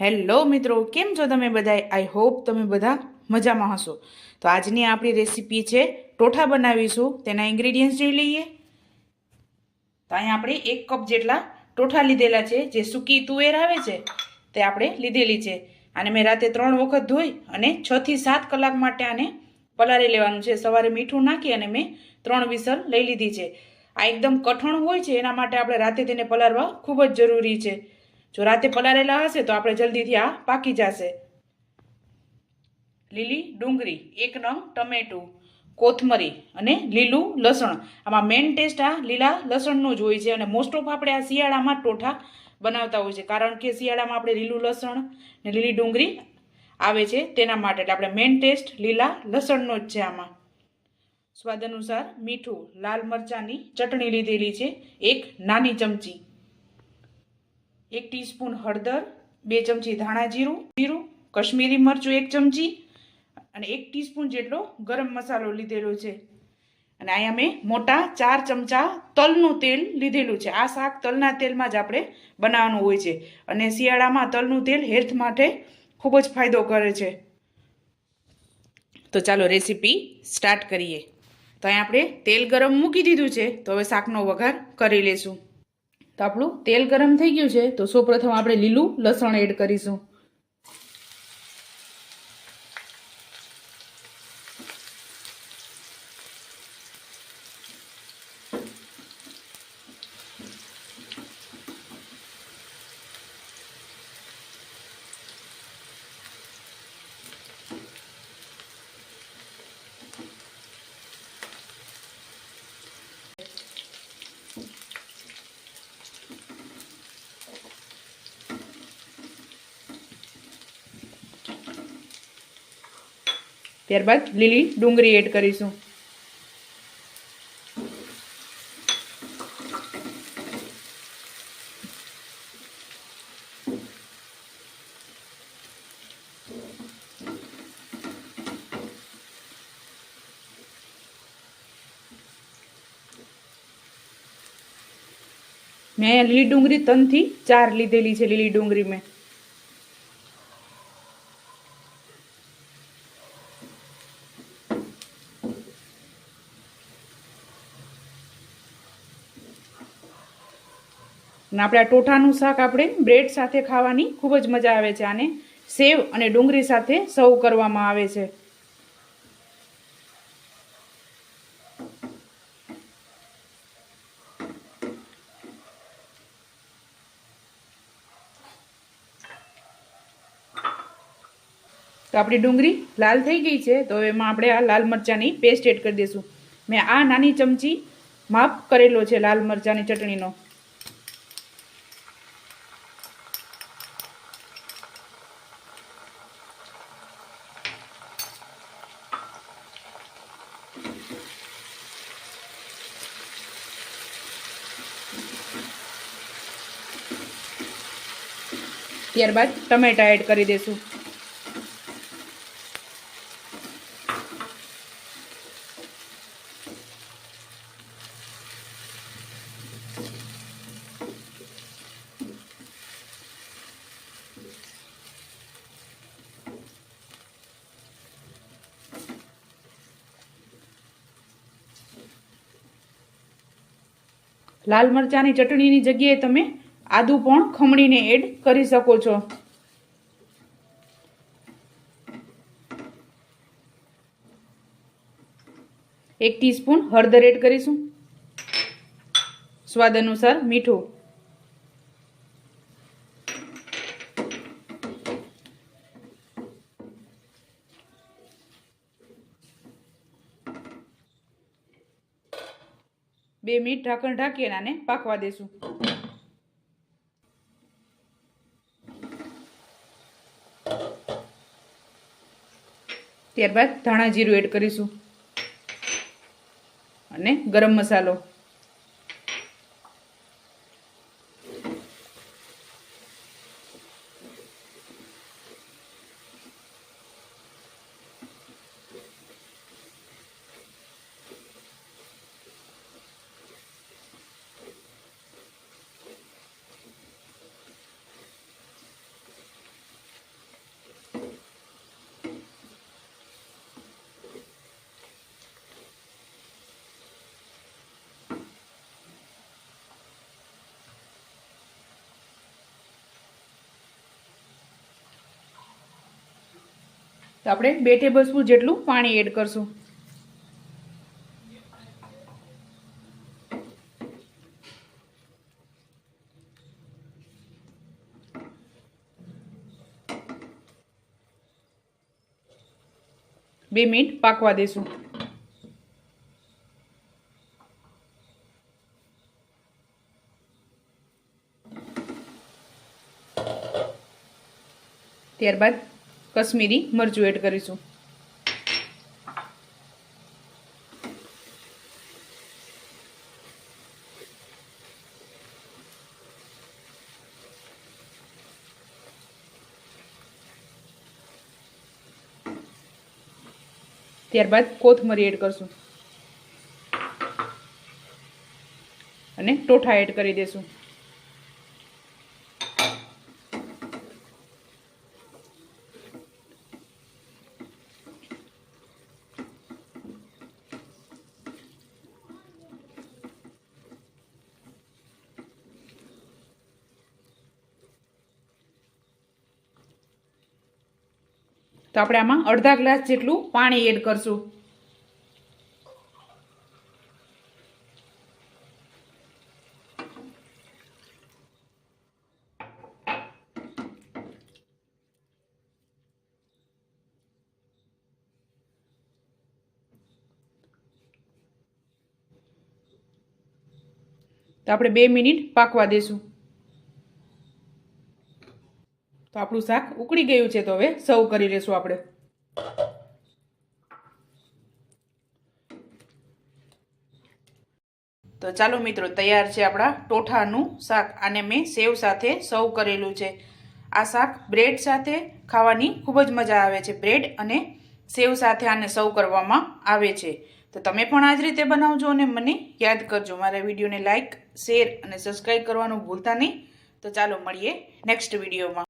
Hello મિત્રો, કેમ છો તમે બધા આઈ હોપ તમે બધા મજામાં હશો. તો આજની આપણી રેસીપી છે, ટોઠા બનાવીશું. તેના ઇન્ગ્રેડિયન્ટ્સ જોઈ લઈએ. તો અહીંયા આપણે એક કપ જેટલા ટોઠા લીધેલા છે, જે સૂકી તુવેર આવે છે, તે આપણે લીધેલી છે. અને મેં રાતે ત્રણ વખત ધોઈ અને છથી સાત કલાક માટે આને પલાળી લેવાનું છે. સવારે મીઠું નાખી અને મેં ત્રણ વિસલ લઈ લીધી છે. આ એકદમ કઠણ હોય છે, એના માટે આપણે રાતે તેને પલાળવા ખૂબ જ જરૂરી છે. જો રાતે પલાળેલા હશે તો આપણે જલ્દીથી આ પાકી જશે. લીલી ડુંગળી, એક નંગ ટમેટું, કોથમરી અને લીલું લસણ. આમાં મેઇન ટેસ્ટ આ લીલા લસણનો જ હોય છે અને મોસ્ટ ઓફ આપણે આ શિયાળામાં ટોઠા બનાવતા હોય છે. કારણ કે શિયાળામાં આપણે લીલું લસણ ને લીલી ડુંગળી આવે છે તેના માટે. એટલે આપણે મેઇન ટેસ્ટ લીલા લસણનો જ છે આમાં. સ્વાદ અનુસાર મીઠું, લાલ મરચાંની ચટણી લીધેલી છે, એક નાની ચમચી. એક ટીસ્પૂન હળદર, બે ચમચી ધાણા જીરું જીરું, કશ્મીરી મરચું એક ચમચી અને એક ટીસ્પૂન જેટલો ગરમ મસાલો લીધેલો છે. અને અહીંયા મેં મોટા ચાર ચમચા તલનું તેલ લીધેલું છે. આ શાક તલના તેલમાં જ આપણે બનાવવાનું હોય છે. અને શિયાળામાં તલનું તેલ હેલ્થ માટે ખૂબ જ ફાયદો કરે છે. તો ચાલો રેસીપી સ્ટાર્ટ કરીએ. તો અહીં આપણે તેલ ગરમ મૂકી દીધું છે. તો હવે શાકનો વઘાર કરી લેશું. તો આપણું તેલ ગરમ થઈ ગયું છે. તો સૌપ્રથમ આપણે લીલું લસણ એડ કરીશું. ત્યારબાદ લીલી ડુંગળી એડ કરીશું. મેં અહીંયા લીલી ડુંગળી ત્રણથી ચાર લીધેલી છે, લીલી ડુંગળી મેં. અને આપણે આ ટોઠાનું શાક આપણે બ્રેડ સાથે ખાવાની ખૂબ જ મજા આવે છે. આને સેવ અને ડુંગળી સાથે સર્વ કરવામાં આવે છે. તો આપણી ડુંગળી લાલ થઈ ગઈ છે, તો એમાં આપણે આ લાલ મરચાંની પેસ્ટ એડ કરી દઈશું. મેં આ નાની ચમચી માપ કરેલો છે લાલ મરચાંની ચટણીનો. ત્યારબાદ ટમેટા એડ કરી દઈશું લાલ મરચાંની ચટણીની જગ્યાએ તમે આદુ પણ ખમણીને એડ કરી શકો છો. એક ટીસ્પૂન હળદર એડ કરીશું. સ્વાદ અનુસાર મીઠું. બે મિનિટ ઢાંકણ ઢાંકી અને આને પાકવા દેશું. ત્યારબાદ ધાણા જીરું એડ કરીશું. અને ગરમ મસાલો. તો આપણે બે ટેબલ સ્પૂન જેટલું પાણી એડ કરશું. બે મિનિટ પાકવા દેશું. ત્યારબાદ કશ્મીરી મરચું એડ કરીશું. ત્યારબાદ કોથમરી એડ કરશું. અને ટોઠા એડ કરી દેશું. તો આપણે આમાં અડધા ગ્લાસ જેટલું પાણી એડ કરશું. તો આપણે બે મિનિટ પાકવા દેશું. તો આપણું શાક ઉકળી ગયું છે તો હવે સર્વ કરી લેશું આપણે. તો ચાલો મિત્રો, તૈયાર છે આપણા ટોઠાનું શાક. આને મેં સેવ સાથે સર્વ કરેલું છે. આ શાક બ્રેડ સાથે ખાવાની ખૂબ જ મજા આવે છે. બ્રેડ અને સેવ સાથે આને સર્વ કરવામાં આવે છે. તો તમે પણ આ જ રીતે બનાવજો અને મને યાદ કરજો. મારા વિડીયોને લાઇક શેર અને સબસ્ક્રાઈબ કરવાનું ભૂલતા નહીં. તો ચાલો મળીએ નેક્સ્ટ વિડીયોમાં.